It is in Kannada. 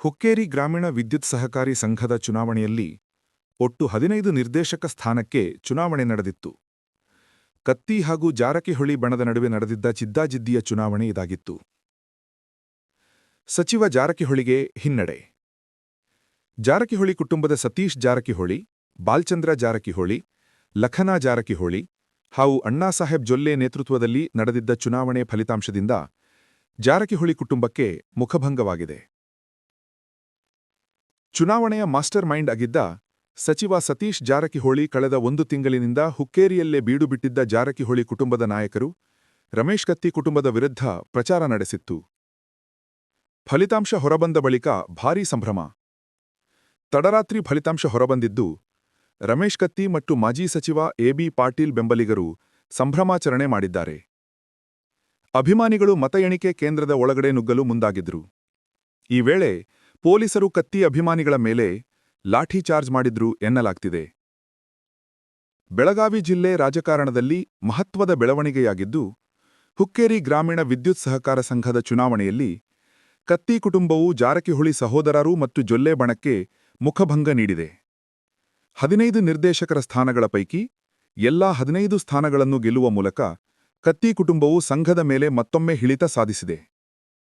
ಹುಕ್ಕೇರಿ ಗ್ರಾಮೀಣ ವಿದ್ಯುತ್ ಸಹಕಾರಿ ಸಂಘದ ಚುನಾವಣೆಯಲ್ಲಿ ಒಟ್ಟು ಹದಿನೈದು ನಿರ್ದೇಶಕ ಸ್ಥಾನಕ್ಕೆ ಚುನಾವಣೆ ನಡೆದಿತ್ತು. ಕತ್ತಿ ಹಾಗೂ ಜಾರಕಿಹೊಳಿ ಬಣದ ನಡುವೆ ನಡೆದಿದ್ದ ಚಿದ್ದಾಜಿದ್ದಿಯ ಚುನಾವಣೆ ಇದಾಗಿತ್ತು. ಸಚಿವ ಜಾರಕಿಹೊಳಿಗೆ ಹಿನ್ನಡೆ. ಜಾರಕಿಹೊಳಿ ಕುಟುಂಬದ ಸತೀಶ್ ಜಾರಕಿಹೊಳಿ, ಬಾಲ್ಚಂದ್ರ ಜಾರಕಿಹೊಳಿ, ಲಖನಾ ಜಾರಕಿಹೊಳಿ ಹಾಗೂ ಅಣ್ಣಾಸಾಹೇಬ್ ಜೊಲ್ಲೆ ನೇತೃತ್ವದಲ್ಲಿ ನಡೆದಿದ್ದ ಚುನಾವಣೆ ಫಲಿತಾಂಶದಿಂದ ಜಾರಕಿಹೊಳಿ ಕುಟುಂಬಕ್ಕೆ ಮುಖಭಂಗವಾಗಿದೆ. ಚುನಾವಣೆಯ ಮಾಸ್ಟರ್ ಮೈಂಡ್ ಆಗಿದ್ದ ಸಚಿವ ಸತೀಶ್ ಜಾರಕಿಹೊಳಿ ಕಳೆದ ಒಂದು ತಿಂಗಳಿನಿಂದ ಹುಕ್ಕೇರಿಯಲ್ಲೇ ಬೀಡು ಬಿಟ್ಟಿದ್ದ ಜಾರಕಿಹೊಳಿ ಕುಟುಂಬದ ನಾಯಕರು ರಮೇಶ್ ಕತ್ತಿ ಕುಟುಂಬದ ವಿರುದ್ಧ ಪ್ರಚಾರ ನಡೆಸಿತ್ತು. ಫಲಿತಾಂಶ ಹೊರಬಂದ ಬಳಿಕ ಭಾರೀ ಸಂಭ್ರಮ. ತಡರಾತ್ರಿ ಫಲಿತಾಂಶ ಹೊರಬಂದಿದ್ದು, ರಮೇಶ್ ಕತ್ತಿ ಮತ್ತು ಮಾಜಿ ಸಚಿವ ಎಬಿ ಪಾಟೀಲ್ ಬೆಂಬಲಿಗರು ಸಂಭ್ರಮಾಚರಣೆ ಮಾಡಿದ್ದಾರೆ. ಅಭಿಮಾನಿಗಳು ಮತ ಎಣಿಕೆ ಕೇಂದ್ರದ ಒಳಗಡೆ ನುಗ್ಗಲು ಮುಂದಾಗಿದ್ರು. ಈ ವೇಳೆ ಪೊಲೀಸರು ಕತ್ತಿ ಅಭಿಮಾನಿಗಳ ಮೇಲೆ ಲಾಠಿ ಚಾರ್ಜ್ ಮಾಡಿದ್ರು ಎನ್ನಲಾಗ್ತಿದೆ. ಬೆಳಗಾವಿ ಜಿಲ್ಲೆ ರಾಜಕಾರಣದಲ್ಲಿ ಮಹತ್ವದ ಬೆಳವಣಿಗೆಯಾಗಿದ್ದು, ಹುಕ್ಕೇರಿ ಗ್ರಾಮೀಣ ವಿದ್ಯುತ್ ಸಹಕಾರ ಸಂಘದ ಚುನಾವಣೆಯಲ್ಲಿ ಕತ್ತಿ ಕುಟುಂಬವು ಜಾರಕಿಹೊಳಿ ಸಹೋದರರು ಮತ್ತು ಜೊಲ್ಲೆ ಬಣಕ್ಕೆ ಮುಖಭಂಗ ನೀಡಿದೆ. ಹದಿನೈದು ನಿರ್ದೇಶಕರ ಸ್ಥಾನಗಳ ಪೈಕಿ ಎಲ್ಲಾ ಹದಿನೈದು ಸ್ಥಾನಗಳನ್ನು ಗೆಲ್ಲುವ ಮೂಲಕ ಕತ್ತಿ ಕುಟುಂಬವು ಸಂಘದ ಮೇಲೆ ಮತ್ತೊಮ್ಮೆ ಹಿಳಿತ ಸಾಧಿಸಿದೆ.